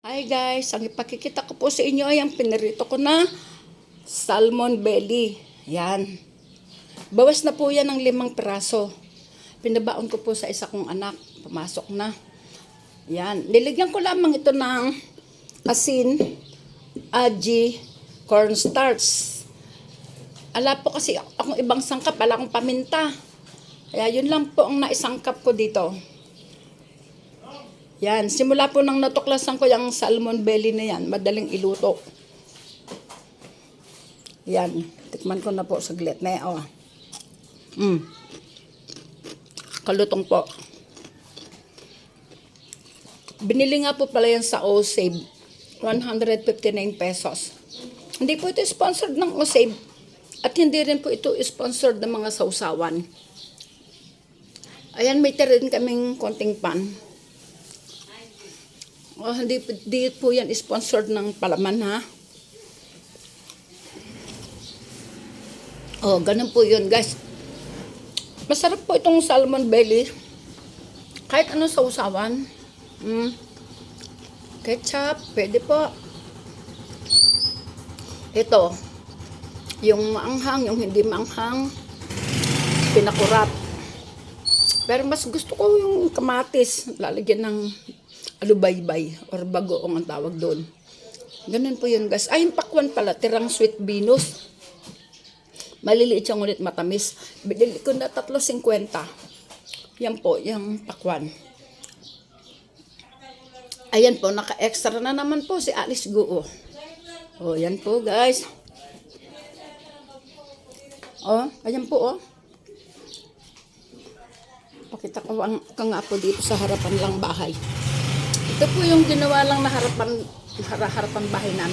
Hi guys, ang ipakikita ko po sa inyo ay ang pinirito ko na salmon belly. Yan. Bawas na po yan ng limang piraso. Pinabaon ko po sa isa kong anak. Pumasok na. Yan. Niligyan ko lamang ito ng asin, aji, cornstarch. Ala po kasi akong ibang sangkap, ala akong paminta. Kaya yun lang po ang naisangkap ko dito. Yan, simula po nang natuklasan ko yung salmon belly na yan, madaling iluto. Yan, tikman ko na po saglit na oh. Mm. Kalutong po. Binili nga po pala yan sa O-Save. 159 pesos. Hindi po ito sponsored ng O-Save. At hindi rin po ito sponsored ng mga sausawan. Ayan, may tira rin kaming konting pan. Oh, hindi, hindi po yan sponsored ng palaman ha. Oh, ganun po yun guys. Masarap po itong salmon belly. Kahit anong sausawan. Mm. Ketchup, pwede po. Ito, yung maanghang, yung hindi maanghang, pinakurap. Pero mas gusto ko yung kamatis, lalagyan ng alubaybay or bagoong ang tawag doon. Ganun po yun guys. Ay, pakwan pala, tirang sweet binus. Maliliit siya ngunit matamis. Binili ko na 3.50. Yan po, yung pakwan. Ayan po, naka-extra na naman po si Alice Guo. Oh, yan po guys. Oh, ayan po oh. Pakita ko ang ka nga po dito sa harapan lang bahay. Ito po yung ginawa lang na harapan, hara- harapan bahay namin.